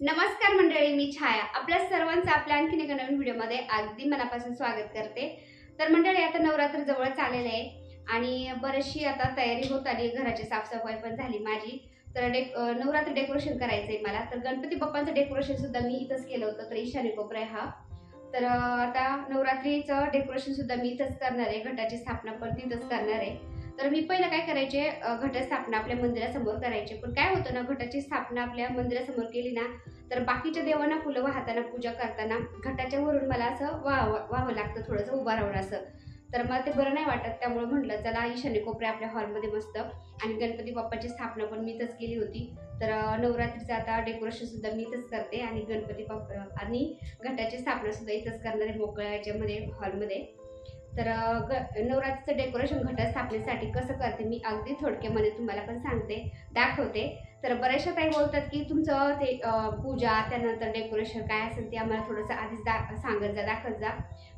नमस्कार मंडळी मी छाया. आपल्या सर्वांचं आपल्या आणखीन एका नवीन व्हिडिओमध्ये अगदी मनापासून स्वागत करते. तर मंडळी आता नवरात्र जवळच आलेलं आहे आणि बरीचशी आता तयारी होत आली घराची साफसफाई पण झाली माझी. तर डेक नवरात्र डेकोरेशन करायचं आहे मला. तर गणपती बाप्पांचं डेकोरेशन सुद्धा मी इथंच केलं होतं तर ईशानी कोपरा हा. तर आता नवरात्रीचं डेकोरेशन सुद्धा मी इथंच करणार आहे. घटाची स्थापना पण तिथंच करणार आहे. तर मी पहिलं काय करायचे घटस्थापना आपल्या मंदिरासमोर करायचे. पण काय होतं ना घटाची स्थापना आपल्या मंदिरासमोर केली ना तर बाकीच्या देवांना फुलं वाहताना पूजा करताना घटाच्या वरून मला असं वाह व्हावं लागतं थोडंसं उभं राहून असं. तर मला ते बरं नाही वाटत त्यामुळे म्हटलं चला ईशान्य कोपऱ्या आपल्या हॉलमध्ये मस्त. आणि गणपती बाप्पाची स्थापना पण मी इथंच केली होती. तर नवरात्रीचं आता डेकोरेशनसुद्धा मी इथंच करते. आणि गणपती बाप्पा आणि घटाची स्थापनासुद्धा इथंच करणार आहे मोकळ्या याच्यामध्ये हॉलमध्ये. तर ग नवरात्रीचं डेकोरेशन घटस्थापनेसाठी कसं करते मी अगदी थोडक्यामध्ये तुम्हाला पण सांगते दाखवते. तर बऱ्याचशा काही बोलतात की तुमचं ते पूजा त्यानंतर डेकोरेशन काय असेल ते आम्हाला थोडंसं आधीच दा सांगत जा दाखवत जा.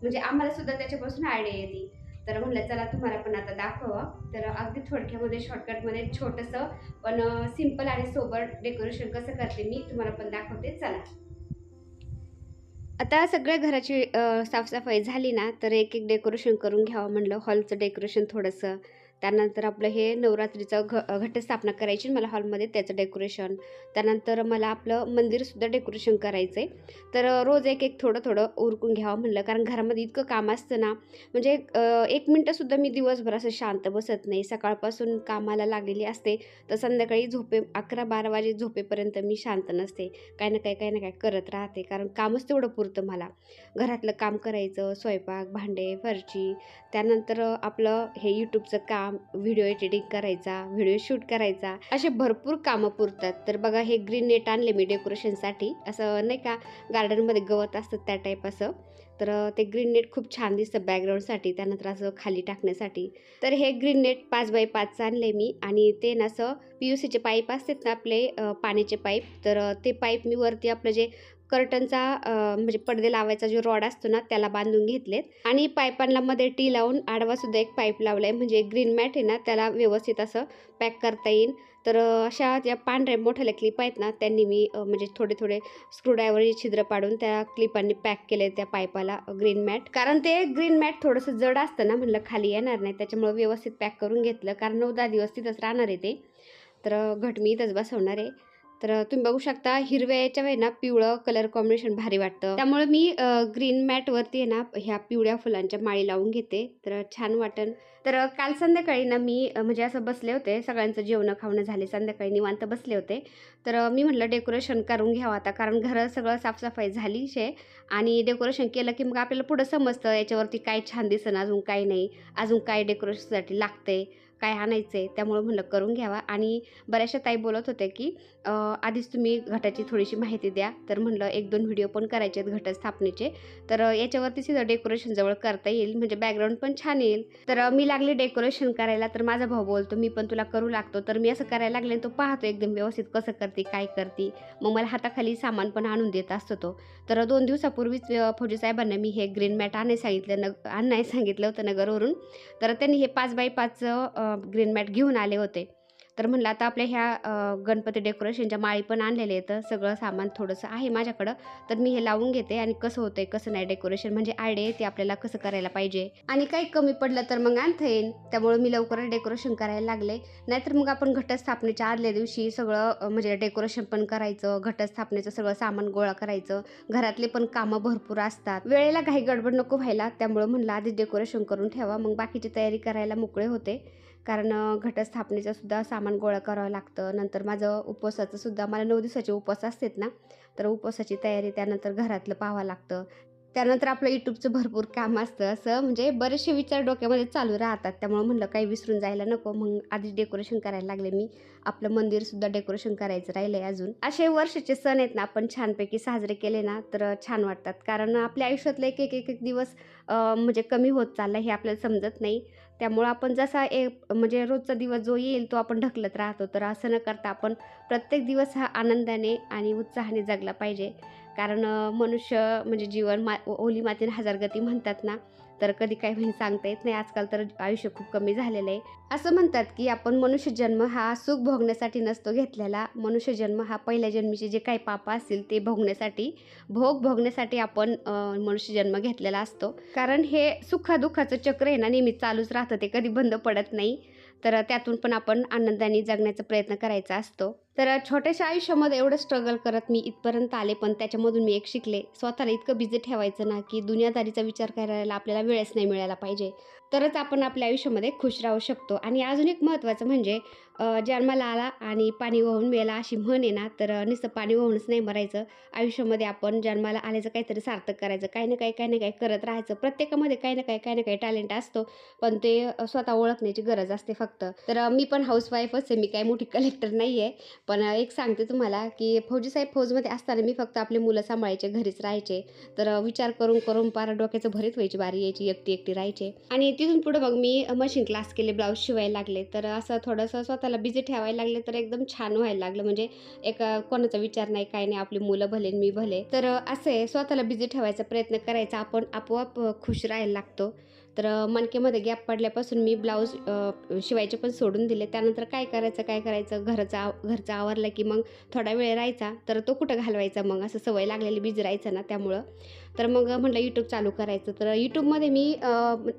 म्हणजे आम्हाला सुद्धा त्याच्यापासून आयडिया येते. तर म्हणलं चला तुम्हाला पण आता दाखवावं. तर अगदी थोडक्यामध्ये शॉर्टकटमध्ये छोटंसं पण सिंपल आणि सोबर डेकोरेशन कसं करते मी तुम्हाला पण दाखवते. चला. आता सगळ्या घराची साफसफाई झाली ना तर एक एक डेकोरेशन करून घ्यावं म्हणलं. हॉलचं डेकोरेशन थोडंसं. त्यानंतर आपलं हे नवरात्रीचं घ घटस्थापना करायची मला हॉलमध्ये त्याचं डेकोरेशन. त्यानंतर मला आपलं मंदिरसुद्धा डेकोरेशन करायचं आहे तर रोज एक एक थोडं थोडं उरकून घ्यावं म्हणलं. कारण घरामध्ये इतकं काम असतं ना म्हणजे एक मिनटंसुद्धा मी दिवसभर असं शांत बसत नाही. सकाळपासून कामाला लागलेली असते तर संध्याकाळी झोपे अकरा बारा वाजे झोपेपर्यंत मी शांत नसते. काही ना काही काही ना काही करत राहते. कारण कामच तेवढं पुरतं मला. घरातलं काम करायचं स्वयंपाक भांडे फरची. त्यानंतर आपलं हे यूट्यूबचं काम व्हिडिओ एडिटिंग करायचा व्हिडिओ शूट करायचा असे भरपूर कामं पुरतात. तर बघा हे ग्रीन नेट आणले मी डेकोरेशनसाठी असं नाही का गार्डनमध्ये गवत असतं त्या टाईप असं. तर ते ग्रीन नेट खूप छान दिसतं बॅकग्राऊंडसाठी त्यानंतर असं खाली टाकण्यासाठी. तर हे ग्रीन नेट पाच बाय पाचचं आणले मी आणि ते ना असं पी यू सीचे पाईप असतात ना आपले पाण्याचे पाईप. तर ते पाईप मी वरती आपलं जे कर्टनचा म्हणजे पडदे लावायचा जो रॉड असतो ना त्याला बांधून घेतलेत. आणि पायपांना मध्ये टी लावून आडवा सुद्धा एक पाईप लावला आहे म्हणजे ग्रीन मॅट आहे ना त्याला व्यवस्थित असं पॅक करता येईल. तर अशा ज्या पांढऱ्या मोठ्याल्या क्लिप आहेत ना त्यांनी मी म्हणजे थोडे थोडे स्क्रूड्रायव्हरची छिद्र पाडून त्या क्लिपांनी पॅक केले त्या पाईपाला ग्रीन मॅट. कारण ते ग्रीन मॅट थोडंसं जड असतं ना म्हणलं खाली येणार नाही. त्याच्यामुळे व्यवस्थित पॅक करून घेतलं. कारण नऊ दहा दिवस तिथंच राहणार आहे ते. तर घट मी इथंच बसवणार आहे. तर तुम्ही बघू शकता हिरव्या याच्या वेळी ना पिवळं कलर कॉम्बिनेशन भारी वाटतं. त्यामुळे मी ग्रीन मॅटवरती आहे ना ह्या पिवळ्या फुलांच्या माळी लावून घेते. तर छान वाटन. तर काल संध्याकाळी ना मी म्हणजे असं बसले होते. सगळ्यांचं जेवणं खावणं झाले संध्याकाळी निवांत बसले होते. तर मी म्हटलं डेकोरेशन करून घ्यावं आता कारण घरं सगळं साफसफाई झाली शे आणि डेकोरेशन केलं की मग आपल्याला पुढं समजतं याच्यावरती काय छान दिसन अजून काय नाही अजून काय डेकोरेशनसाठी लागते काय आणायचं आहे त्यामुळं म्हणलं करून घ्यावा. आणि बऱ्याचशा ताई बोलत होत्या की आधीच तुम्ही घटाची थोडीशी माहिती द्या. तर म्हणलं एक दोन व्हिडिओ पण करायचे आहेत घटस्थापनेचे. तर याच्यावरती सुद्धा डेकोरेशन जवळ करता येईल. म्हणजे बॅकग्राऊंड पण छान येईल. तर मी लागले डेकोरेशन करायला. तर माझा भाऊ बोलतो मी पण तुला करू लागतो. तर मी असं करायला लागले तो पाहतो एकदम व्यवस्थित कसं करते काय करते. मग मला हाताखाली सामान पण आणून देत असतो तो. तर दोन दिवसापूर्वीच फौजीसाहेबांना फौजी साहेबांना मी हे ग्रीन मॅट आणायला सांगितलं न आणायला सांगितलं होतं नगरवरून. तर त्यांनी हे पाच बाय पाचचं ग्रीन मॅट घेऊन आले होते. तर म्हणलं आता आपल्या ह्या गणपती डेकोरेशनच्या माळी पण आणलेले आहेत. सगळं सामान थोडंसं आहे माझ्याकडं. तर मी हे लावून घेते आणि कसं होतंय कसं नाही डेकोरेशन म्हणजे आयडिया ते आपल्याला कसं करायला पाहिजे. आणि काही कमी पडलं तर मग आणता येईल त्यामुळे मी लवकरच डेकोरेशन करायला लागले. नाहीतर मग आपण घटस्थापनेच्या आदल्या दिवशी सगळं म्हणजे डेकोरेशन पण करायचं घटस्थापनेचं सगळं सामान गोळा करायचं. घरातले पण कामं भरपूर असतात. वेळेला काही गडबड नको व्हायला. त्यामुळं म्हणलं आधीच डेकोरेशन करून ठेवा. मग बाकीची तयारी करायला मोकळे होते. कारण घटस्थापनेचं सुद्धा सामान गोळा करावं लागतं. नंतर माझं उपवासाचं सुद्धा मला नऊ दिवसाचे उपवास असतात ना तर उपवासाची तयारी त्यानंतर घरातलं पाहावं लागतं. त्यानंतर आपलं यूट्यूबचं भरपूर काम असतं. असं म्हणजे बरेचसे विचार डोक्यामध्ये चालू राहतात. त्यामुळे म्हणलं काही विसरून जायला नको. मग आधीच डेकोरेशन करायला लागले मी. आपलं मंदिरसुद्धा डेकोरेशन करायचं राहिलं आहे अजून. असे वर्षाचे सण आहेत ना आपण छानपैकी साजरे केले ना तर छान वाटतात. कारण आपल्या आयुष्यातलं एक एक एक एक दिवस म्हणजे कमी होत चालला हे आपल्याला समजत नाही. त्यामुळं आपण जसा एक म्हणजे रोजचा दिवस जो येईल तो आपण ढकलत राहतो. तर असं न करता आपण प्रत्येक दिवस हा आनंदाने आणि उत्साहाने जगला पाहिजे. कारण मनुष्य म्हणजे जीवन मा ओली मातीन हजार गती म्हणतात ना तर कधी काय म्हणजे सांगता येत नाही. आजकाल तर आयुष्य खूप कमी झालेलं आहे. असं म्हणतात की आपण मनुष्य जन्म हा सुख भोगण्यासाठी नसतो घेतलेला. मनुष्य जन्म हा पहिल्या जन्मीचे जे काही पाप असतील ते भोगण्यासाठी भोग भोगण्यासाठी आपण मनुष्य जन्म घेतलेला असतो. कारण हे सुखादुःखाचं चक्र आहे ना नेहमी चालूच राहतं. ते कधी बंद पडत नाही. तर त्यातून पण आपण आनंदाने जगण्याचा प्रयत्न करायचा असतो. तर छोट्याशा आयुष्यामध्ये एवढं स्ट्रगल करत मी इथपर्यंत आले पण त्याच्यामधून मी एक शिकले. स्वतःला इतकं बिझी ठेवायचं ना की दुनियादारीचा विचार करायला आपल्याला वेळच नाही मिळायला पाहिजे. तरच आपण आपल्या आयुष्यामध्ये खुश राहू शकतो. आणि अजून एक महत्त्वाचं म्हणजे जन्माला आला आणि पाणी वाहून मिळाला अशी म्हण आहे ना तर नुसतं पाणी वाहूनच नाही मरायचं. आयुष्यामध्ये आपण जन्माला आल्याचं काहीतरी सार्थक करायचं. काही ना काही काही ना काही करत राहायचं. प्रत्येकामध्ये काही ना काही काही ना काही टॅलेंट असतो. पण ते स्वतः ओळखण्याची गरज असते फक्त. तर मी पण हाऊसवाईफच आहे. मी काही मोठी कलेक्टर नाही आहे पण एक सांगते तुम्हाला की फौजी साहेब फौजमध्ये असताना मी फक्त आपली मुलं सांभाळायचे घरीच राहायचे. तर विचार करून करून पार डोक्याचं भरीत व्हायची बारी यायची एकटी एकटी राहायचे. आणि तिथून पुढे मग मी मशीन क्लास केले ब्लाऊज शिवायला लागले. तर असं थोडंसं स्वतःला बिझी ठेवायला लागले तर एकदम छान व्हायला लागलं. म्हणजे एक कोणाचा विचार नाही काय नाही आपली मुलं भले आणि मी भले. तर असं आहे स्वतःला बिझी ठेवायचा प्रयत्न करायचा. आपण आपोआप खुश राहायला लागतो. तर मनकेमध्ये मणकेमध्ये गॅप पडल्यापासून मी ब्लाऊज शिवायचे पण सोडून दिले. त्यानंतर काय करायचं काय करायचं? घरचा घरचा आवरलं की मग थोडा वेळ राहायचा. तर तो कुठं घालवायचा मग? असं सवय लागलेली बिझी राहायचं ना त्यामुळं. तर मग म्हटलं यूट्यूब चालू करायचं. तर यूट्यूबमध्ये मी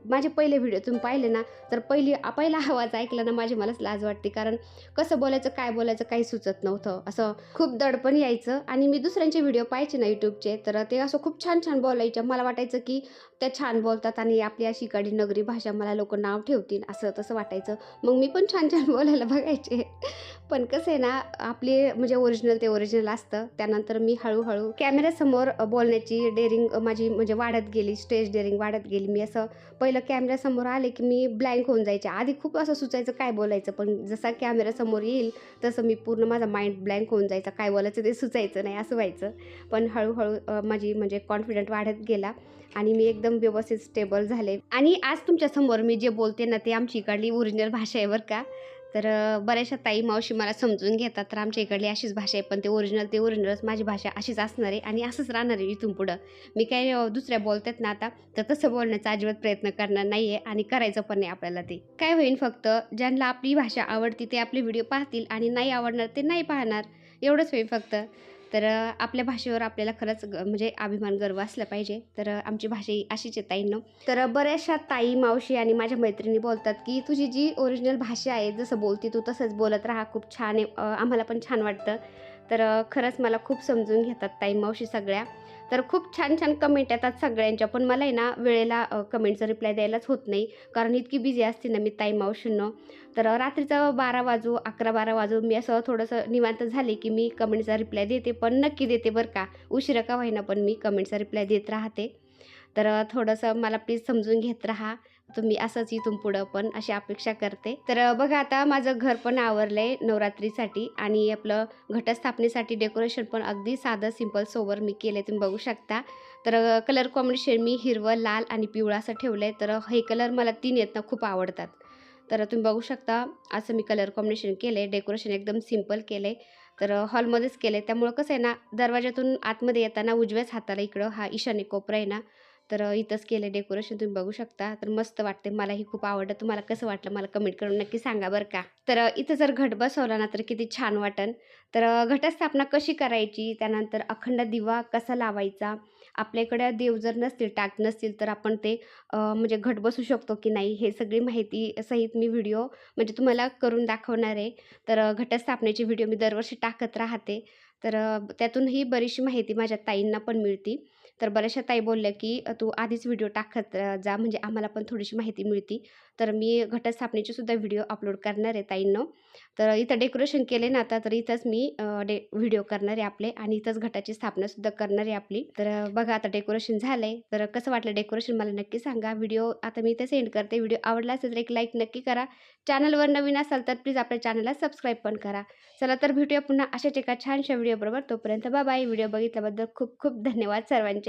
माझे पहिले व्हिडिओ तुम्ही पाहिले ना तर पहिली पहिला आवाज ऐकला ना माझी मलाच लाज वाटते. कारण कसं बोलायचं काय बोलायचं काही सुचत नव्हतं. असं खूप दडपण यायचं. आणि मी दुसऱ्यांचे व्हिडिओ पाहायचे ना यूट्यूबचे तर ते असं खूप छान छान बोलायचं मला वाटायचं की त्या छान बोलतात आणि आपली अशी ठिकाणी नगरी भाषा मला लोक नाव ठेवतील असं तसं वाटायचं. मग मी पण छान छान बोलायला बघायचे. पण कसं आहे ना आपले म्हणजे ओरिजिनल ते ओरिजिनल असतं. त्यानंतर मी हळूहळू कॅमेऱ्यासमोर बोलण्याची डेअरिंग माझी म्हणजे वाढत गेली स्टेज डेअरिंग वाढत गेली. मी असं पहिलं कॅमेऱ्यासमोर आले की मी ब्लँक होऊन जायचे. आधी खूप असं सुचायचं काय बोलायचं पण जसा कॅमेऱ्यासमोर येईल तसं मी पूर्ण माझा माइंड ब्लँक होऊन जायचा. काय बोलायचं ते सुचायचं नाही असं व्हायचं. पण हळूहळू माझी म्हणजे कॉन्फिडंट वाढत गेला आणि मी एकदम व्यवस्थित स्टेबल झाले. आणि आज तुमच्यासमोर मी जे बोलते ना ते आमची इकडली ओरिजिनल भाषा आहे बरं का. तर बऱ्याचशा ताई मावशी मला समजून घेतात. तर आमच्या इकडली अशीच भाषा आहे पण ते ओरिजिनल ते ओरिजिनलच माझी भाषा अशीच असणार आहे आणि असंच राहणार आहे इथून पुढं. मी काय दुसऱ्या बोलतात ना आता तर तसं बोलण्याचा अजिबात प्रयत्न करणार नाही आहे आणि करायचं पण नाही आपल्याला ते. काय होईल फक्त ज्यांना आपली भाषा आवडती ते आपले व्हिडिओ पाहतील आणि नाही आवडणार ते नाही पाहणार. एवढंच होईल फक्त. तर आपल्या भाषेवर आपल्याला खरंच ग- म्हणजे अभिमान गर्व असला पाहिजे. तर आमची भाषा ही अशीच आहे ताईनं. तर बऱ्याचशा ताई मावशी आणि माझ्या मैत्रिणी बोलतात की तुझी जी ओरिजिनल भाषा आहे जसं बोलते तू तसंच बोलत राहा. खूप छान आहे. आम्हाला पण छान वाटतं. तर खरंच मला खूप समजून घेतात ताई मावशी सगळ्या. तर खूप छान छान कमेंट येतात सगळ्यांच्या. पण मला आहे ना वेळेला कमेंटचा रिप्लाय द्यायलाच होत नाही. कारण इतकी बिझी असते ना मी ताई मावशींनो. तर रात्रीचं बारा वाजू अकरा बारा वाजू मी असं थोडंसं निवांत झाले की मी कमेंटचा रिप्लाय देते. पण नक्की देते बरं का. उशिरा का होईना पण मी कमेंटचा रिप्लाय देत राहते. तर थोडंसं मला प्लीज समजून घेत राहा. तुम्ही असंच इथून पुढं पण अशी अपेक्षा करते. तर बघा आता माझं घर पण आवरलं आहे नवरात्रीसाठी आणि आपलं घटस्थापनेसाठी डेकोरेशन पण अगदी साधं सिंपल सोबर मी केलं तुम्ही बघू शकता. तर कलर कॉम्बिनेशन मी हिरवं लाल आणि पिवळा असं ठेवलं आहे तर हे कलर मला तीन येत ना खूप आवडतात. तर तुम्ही बघू शकता असं मी कलर कॉम्बिनेशन केलं आहे डेकोरेशन एकदम सिंपल केलं आहे तर हॉलमध्येच केलं आहे त्यामुळं कसं आहे ना दरवाजातून आतमध्ये येताना उजव्याच हाताला इकडं हा ईशान्य कोपरा आहे ना तर इथंच केलं डेकोरेशन तुम्ही बघू शकता. तर मस्त वाटते मलाही खूप आवडतं तुम्हाला कसं वाटलं मला कमेंट करून नक्की सांगा बरं का. तर इथं जर घट बसवला ना तर किती छान वाटन. तर घटस्थापना कशी करायची? त्यानंतर अखंड दिवा कसा लावायचा? आपल्याकडे देव जर नसतील टाक नसतील तर आपण ते म्हणजे घट बसू शकतो की नाही हे सगळी माहिती सहित मी व्हिडिओ म्हणजे तुम्हाला करून दाखवणार आहे. तर घटस्थापनेची व्हिडिओ मी दरवर्षी टाकत राहते. तर त्यातूनही बरीचशी माहिती माझ्या ताईंना पण मिळते. तर बऱ्याचशा ताई बोलल्या की तू आधीच व्हिडिओ टाकत जा म्हणजे आम्हाला पण थोडीशी माहिती मिळते. तर मी घटस्थापनेचे सुद्धा व्हिडिओ अपलोड करणार आहे ताईंनो. तर इथं डेकोरेशन केले ना आता तर इथंच मी डे व्हिडिओ करणार आहे आपले आणि इथंच घटाची स्थापनासुद्धा करणार आहे आपली. तर बघा आता डेकोरेशन झालं आहे तर कसं वाटलं डेकोरेशन मला नक्की सांगा. व्हिडिओ आता मी इथे सेंड करते. व्हिडिओ आवडला असेल तर एक लाईक नक्की करा. चॅनलवर नवीन असाल तर प्लीज आपल्या चॅनलला सबस्क्राईब पण करा. चला तर भेटूया पुन्हा अशाच एका छानशा व्हिडिओबरोबर. तोपर्यंत बाय. व्हिडिओ बघितल्याबद्दल खूप खूप धन्यवाद सर्वांचे.